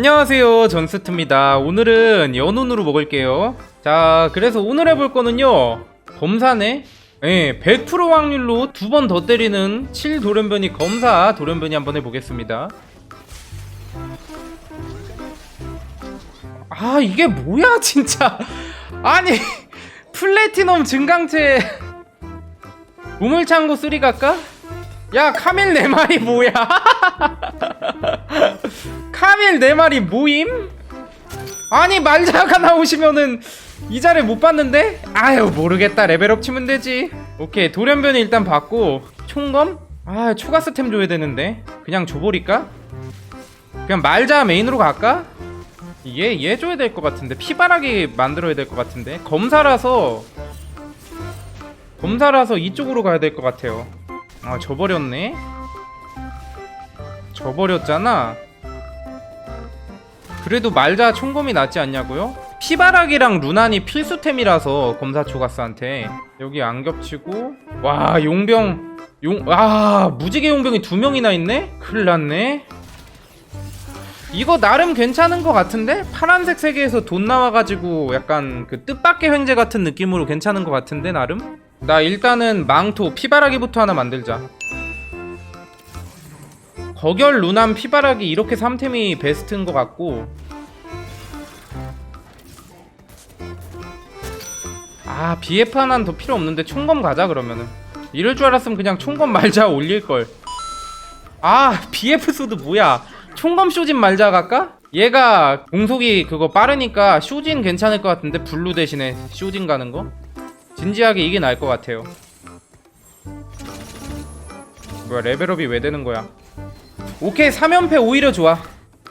안녕하세요 전스트입니다. 오늘은 연운으로 먹을게요. 자 그래서 오늘 해볼 거는요 검사네 예, 100% 확률로 두 번 더 때리는 7 돌연변이 검사 돌연변이 한번 해보겠습니다. 아 이게 뭐야 진짜. 아니 플래티넘 증강체 우물창고 3 갈까? 야 카밀 네 마리 뭐야 카밀 네 마리 모임? 아니 말자가 나오시면은 이 자리 못 봤는데? 아유 모르겠다 레벨업 치면 되지 오케이 돌연변이 일단 받고 총검? 아 초가 스템 줘야 되는데 그냥 줘버릴까? 그냥 말자 메인으로 갈까? 얘, 얘 줘야 될 것 같은데 피바라기 만들어야 될 것 같은데 검사라서 검사라서 이쪽으로 가야 될 것 같아요 아 져버렸네 져버렸잖아 그래도 말자 총검이 낫지 않냐고요? 피바락이랑 루난이 필수템이라서 검사 초가스한테 여기 안 겹치고 와 용병 용아 무지개 용병이 두 명이나 있네? 큰일 났네 이거 나름 괜찮은 것 같은데? 파란색 세계에서 돈 나와가지고 약간 그 뜻밖의 횡재 같은 느낌으로 괜찮은 것 같은데 나름? 나 일단은 망토 피바라기부터 하나 만들자 거결 루남 피바라기 이렇게 3템이 베스트인 것 같고. 아 BF 하나는 더 필요 없는데 총검 가자 그러면은. 이럴 줄 알았으면 그냥 총검 말자 올릴걸. 아 BF 소드 뭐야? 총검 쇼진 말자 갈까? 얘가 공속이 그거 빠르니까 쇼진 괜찮을 것 같은데 블루 대신에 쇼진 가는 거? 진지하게 이게 나을 것 같아요. 뭐야 레벨업이 왜 되는 거야 오케이 3연패 오히려 좋아.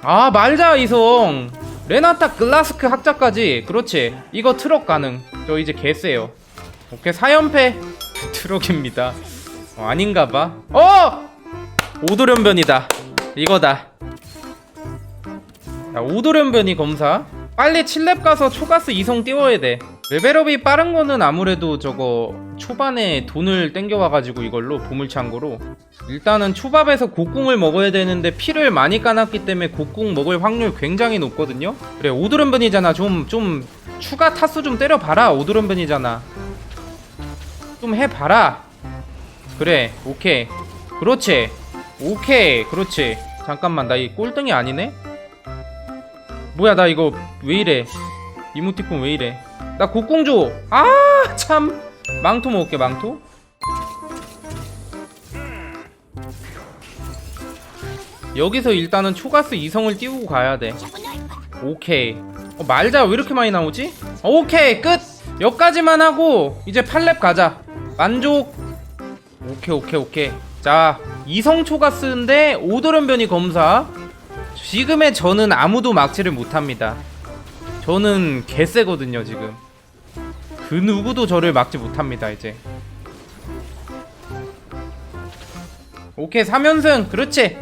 아 말자 이성. 레나타 글라스크 학자까지. 그렇지. 이거 트럭 가능. 저 이제 개쎄요. 오케이 4연패. 트럭입니다. 어, 아닌가봐. 어! 오도련변이다. 이거다. 자 오도련변이 검사. 빨리 7렙 가서 초가스 이성 띄워야 돼 레벨업이 빠른 거는 아무래도 저거 초반에 돈을 땡겨와가지고 이걸로 보물창고로. 일단은 초밥에서 곡궁을 먹어야 되는데 피를 많이 까놨기 때문에 곡궁 먹을 확률 굉장히 높거든요. 그래 오드런변이잖아. 좀 좀 추가 타수 좀 때려봐라 오드런변이잖아. 좀 해봐라. 그래 오케이. 그렇지. 오케이 그렇지. 잠깐만 나 이 꼴등이 아니네? 뭐야 나 이거 왜 이래? 이모티콘 왜 이래 나 곡궁조 아 참. 망토 먹을게 망토. 여기서 일단은 초가스 이성을 띄우고 가야 돼. 오케이. 어, 말자. 왜 이렇게 많이 나오지? 오케이 끝. 여기까지만 하고 이제 8렙 가자. 만족. 오케이 오케이 오케이. 자 이성 초가스인데 오도련변이 검사. 지금의 저는 아무도 막지를 못합니다. 저는 개쎄거든요 지금 그 누구도 저를 막지 못합니다 이제. 오케이 3연승. 그렇지.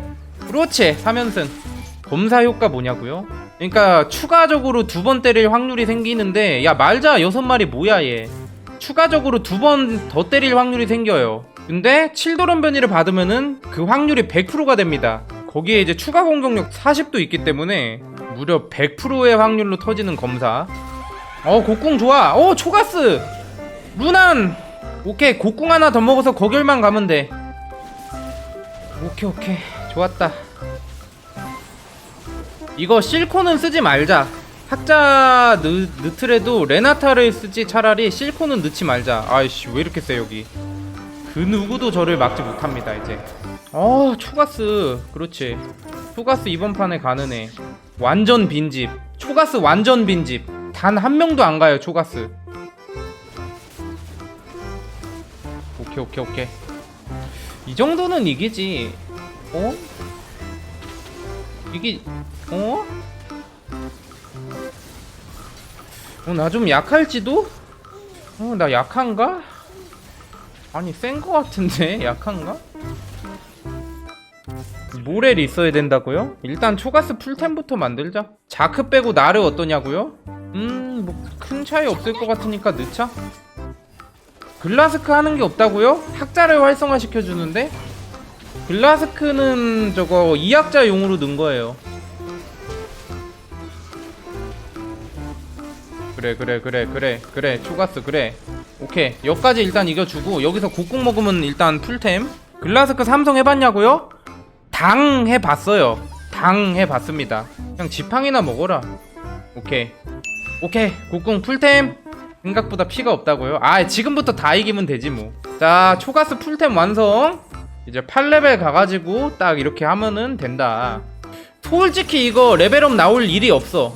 그렇지 3연승. 검사 효과 뭐냐고요? 그러니까 추가적으로 두 번 때릴 확률이 생기는데 야 말자 여섯 마리 뭐야 얘. 추가적으로 두 번 더 때릴 확률이 생겨요. 근데 7도런 변이를 받으면은 그 확률이 100%가 됩니다. 거기에 이제 추가 공격력 40도 있기 때문에 무려 100%의 확률로 터지는 검사 어 곡궁 좋아. 어 초가스. 루난. 오케이 곡궁 하나 더 먹어서 거결만 가면 돼. 오케이 오케이. 좋았다. 이거 실코는 쓰지 말자. 학자 넣, 넣더라도 레나타를 쓰지 차라리 실코는 넣지 말자. 아이씨 왜 이렇게 세 여기. 그 누구도 저를 막지 못합니다 이제. 어 초가스. 그렇지. 초가스 이번 판에 가는 애. 완전 빈집. 초가스 완전 빈집 단 한 명도 안 가요 초가스 오케이 오케이 오케이 이 정도는 이기지 어? 이게 어? 어, 나 좀 약할지도? 어, 나 약한가? 아니, 센 거 같은데? 약한가? 모렐 있어야 된다고요? 일단 초가스 풀템부터 만들자. 자크 빼고 나를 어떠냐고요? 음, 뭐 큰 차이 없을 것 같으니까 늦자. 글라스크 하는 게 없다고요? 학자를 활성화 시켜주는데? 글라스크는 저거 2학자 용으로 넣은 거예요. 그래 그래 그래 그래 그래 초가스 그래 오케이 여기까지 일단 이겨주고 여기서 곡국 먹으면 일단 풀템 글라스크 삼성 해봤냐고요? 당 해봤어요 당 해봤습니다 그냥 지팡이나 먹어라 오케이 오케이 곡궁 풀템. 생각보다 피가 없다고요? 아 지금부터 다 이기면 되지 뭐자 초가스 풀템 완성. 이제 8레벨 가가지고 딱 이렇게 하면은 된다. 솔직히 이거 레벨업 나올 일이 없어.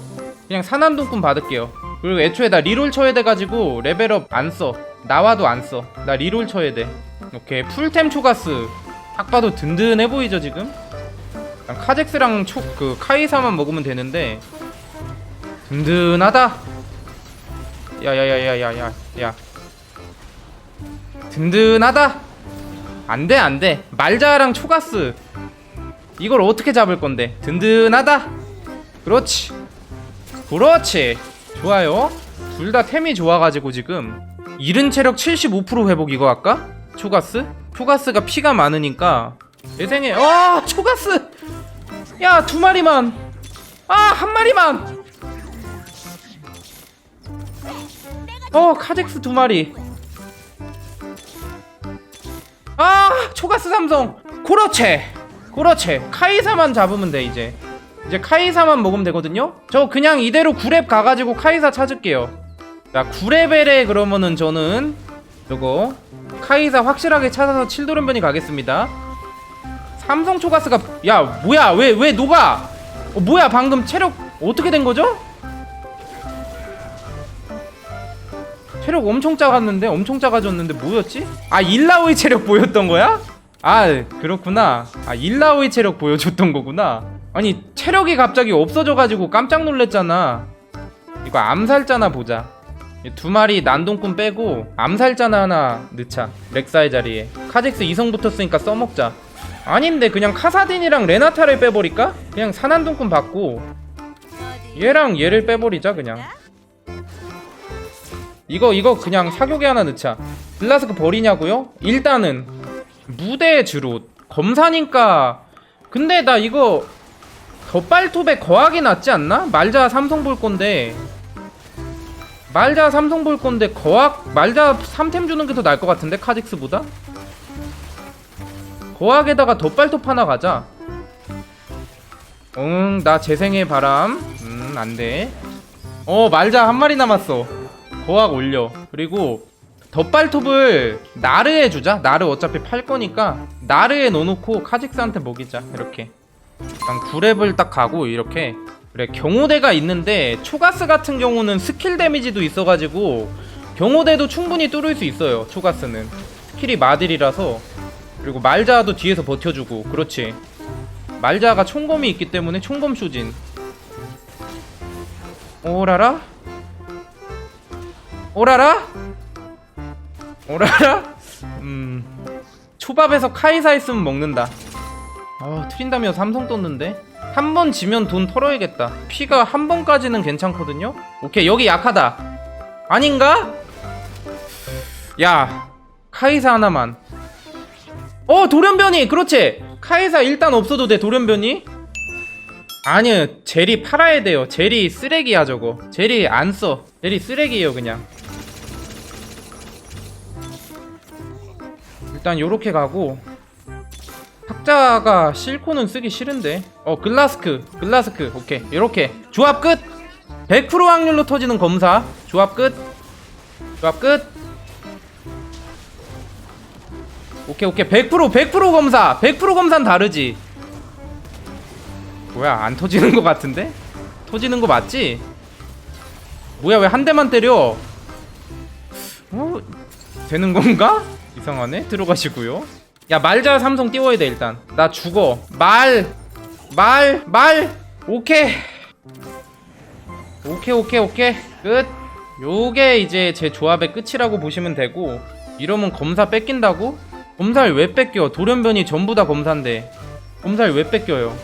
그냥 산안동꾼 받을게요. 그리고 애초에 나 리롤 쳐야 돼가지고 레벨업 안써. 나와도 안써나 리롤 쳐야 돼. 오케이 풀템 초가스. 딱 봐도 든든해 보이죠 지금? 카젝스랑 초, 그 카이사만 먹으면 되는데 든든하다. 야야야야야야 야. 든든하다. 안돼 안돼. 말자랑 초가스. 이걸 어떻게 잡을 건데? 든든하다. 그렇지. 그렇지. 좋아요. 둘 다 템이 좋아가지고 지금. 이른 체력 75% 회복 이거 할까? 초가스? 초가스가 피가 많으니까. 예생에 어 초가스! 야 두 마리만. 아 한 마리만 어 카젝스 두 마리. 아 초가스 삼성. 그렇지. 그렇지. 카이사만 잡으면 돼 이제. 이제 카이사만 먹으면 되거든요? 저 그냥 이대로 9렙 가가지고 카이사 찾을게요. 자 9레벨에 그러면은 저는 저거 카이사 확실하게 찾아서 칠도련변이 가겠습니다. 삼성 초가스가 야 뭐야? 왜왜 녹아? 어, 뭐야? 방금 체력 어떻게 된 거죠? 체력 엄청 작았는데 엄청 작아졌는데 뭐였지? 아 일라오이 체력 보였던 거야? 아 그렇구나. 아 일라오이 체력 보여줬던 거구나. 아니 체력이 갑자기 없어져가지고 깜짝 놀랬잖아. 이거 암살자나 보자. 이두 마리 난동꾼 빼고 암살자나 하나 넣자 렉사의 자리에. 카젝스 이성 붙었으니까 써먹자. 아닌데 그냥 카사딘이랑 레나타를 빼버릴까? 그냥 산안동꾼 받고 얘랑 얘를 빼버리자 그냥 이거 이거 그냥 사교계 하나 넣자. 블라스크 버리냐고요? 일단은 무대 주롯 검사니까. 근데 나 이거 덧발톱에 거하기 낫지 않나? 말자 삼성 볼 건데. 말자 삼성 볼 건데 거학 말자 3템 주는 게 더 나을 것 같은데 카직스보다? 거학에다가 덧발톱 하나 가자. 응나 재생의 바람. 음 안돼. 어 말자 한 마리 남았어 거학 올려. 그리고 덧발톱을 나르에 주자. 나르 어차피 팔 거니까 나르에 넣어놓고 카직스한테 먹이자. 이렇게. 일단 9렙을 딱 가고 이렇게. 그래 경호대가 있는데 초가스 같은 경우는 스킬 데미지도 있어가지고 경호대도 충분히 뚫을 수 있어요 초가스는. 스킬이 마딜이라서. 그리고 말자도 뒤에서 버텨주고. 그렇지. 말자가 총검이 있기 때문에 총검 쇼진. 오라라 오라라? 오라라? 음 초밥에서 카이사 있으면 먹는다. 아 트린다며 삼성 떴는데? 한 번 지면 돈 털어야겠다. 피가 한 번까지는 괜찮거든요? 오케이 여기 약하다. 아닌가? 야 카이사 하나만. 어 돌연변이! 그렇지! 카이사 일단 없어도 돼 돌연변이. 아니 젤이 팔아야 돼요. 젤이 쓰레기야 저거. 젤이 안써. 젤이 쓰레기예요 그냥 일단 요렇게 가고 학자가 실코는 쓰기 싫은데. 어 글라스크 글라스크. 오케이 요렇게. 조합 끝! 100% 확률로 터지는 검사. 조합 끝! 조합 끝! 오케이 오케이. 100% 100% 검사! 100% 검사는 다르지. 뭐야 안 터지는 거 같은데? 터지는 거 맞지? 뭐야 왜 한 대만 때려? 어? 되는 건가? 이상하네? 들어가시고요. 야 말자 삼성 띄워야 돼 일단. 나 죽어. 말! 말, 말! 오케이! 오케이 오케이 오케이. 끝. 요게 이제 제 조합의 끝이라고 보시면 되고 이러면 검사 뺏긴다고? 검사를 왜 뺏겨? 돌연변이 전부 다 검사인데. 검사를 왜 뺏겨요?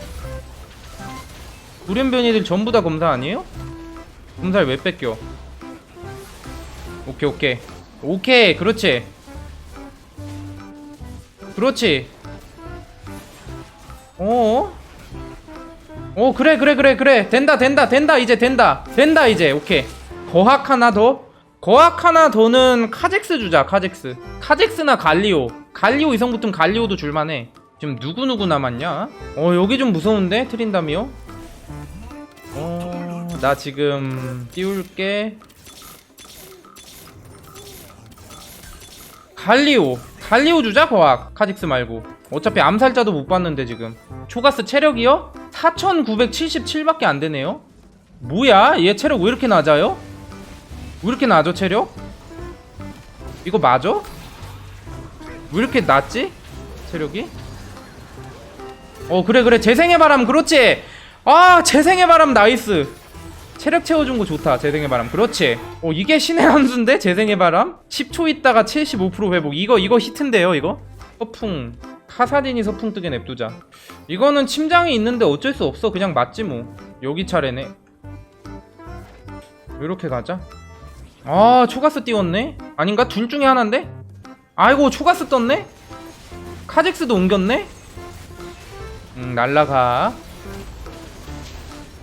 돌연변이들 전부 다 검사 아니에요? 검사를 왜 뺏겨? 오케이 오케이. 오케이 그렇지 그렇지. 어? 어 그래 그래 그래 그래. 된다 된다 된다 이제 된다. 된다 이제. 오케이. 거학 하나 더? 거학 하나 더는 카젝스 주자 카젝스. 카젝스나 갈리오. 갈리오 이성 붙으면 갈리오도 줄만해. 지금 누구누구 남았냐? 어 여기 좀 무서운데? 트린다미오? 어나 지금 띄울게. 갈리오 갈리오 주자 거학 카직스 말고 어차피 암살자도 못 봤는데 지금 초가스 체력이요? 4977밖에 안 되네요 뭐야 얘 체력 왜 이렇게 낮아요? 왜 이렇게 낮아 체력? 이거 맞아? 왜 이렇게 낮지? 체력이? 어 그래 그래 재생의 바람 그렇지 아 재생의 바람 나이스 체력 채워준 거 좋다 재생의 바람. 그렇지. 어 이게 신의 한 수인데? 재생의 바람? 10초 있다가 75% 회복. 이거 이거 히트인데요 이거? 서풍. 카사딘이 서풍 뜨게 냅두자. 이거는 침장이 있는데 어쩔 수 없어. 그냥 맞지 뭐. 여기 차례네. 이렇게 가자? 아 초가스 띄웠네? 아닌가? 둘 중에 하나인데? 아이고 초가스 떴네? 카젝스도 옮겼네? 음 날라가.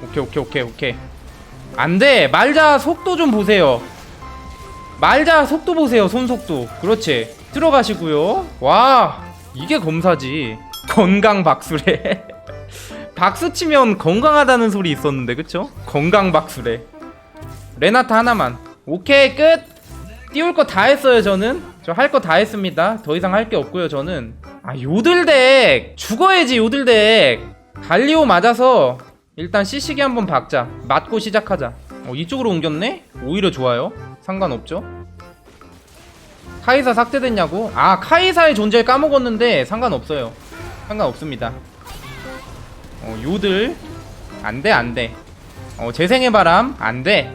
오케이 오케이 오케이 오케이 안돼. 말자 속도 좀 보세요. 말자 속도 보세요 손속도. 그렇지. 들어가시고요. 와 이게 검사지. 건강 박수래. 박수 치면 건강하다는 소리 있었는데 그쵸? 건강 박수래. 레나타 하나만. 오케이 끝! 띄울 거 다 했어요 저는. 저 할 거 다 했습니다. 더 이상 할 게 없고요 저는. 아 요들덱! 죽어야지 요들덱! 갈리오 맞아서 일단 CC기 한번 박자. 맞고 시작하자. 어 이쪽으로 옮겼네? 오히려 좋아요. 상관없죠? 카이사 삭제됐냐고? 아 카이사의 존재를 까먹었는데 상관없어요. 상관없습니다. 어 요들. 안돼 안돼. 어 재생의 바람? 안돼.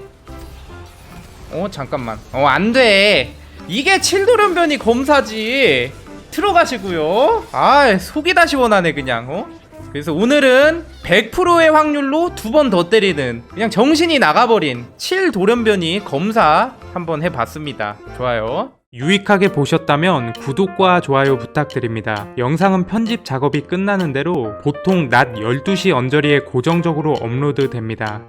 어 잠깐만. 어 안돼. 이게 칠도련변이 검사지. 들어가시고요. 아 속이 다 시원하네 그냥 어 그래서 오늘은 100%의 확률로 두 번 더 때리는 그냥 정신이 나가버린 칠도련변이 검사 한번 해봤습니다 좋아요 유익하게 보셨다면 구독과 좋아요 부탁드립니다. 영상은 편집 작업이 끝나는 대로 보통 낮 12시 언저리에 고정적으로 업로드 됩니다.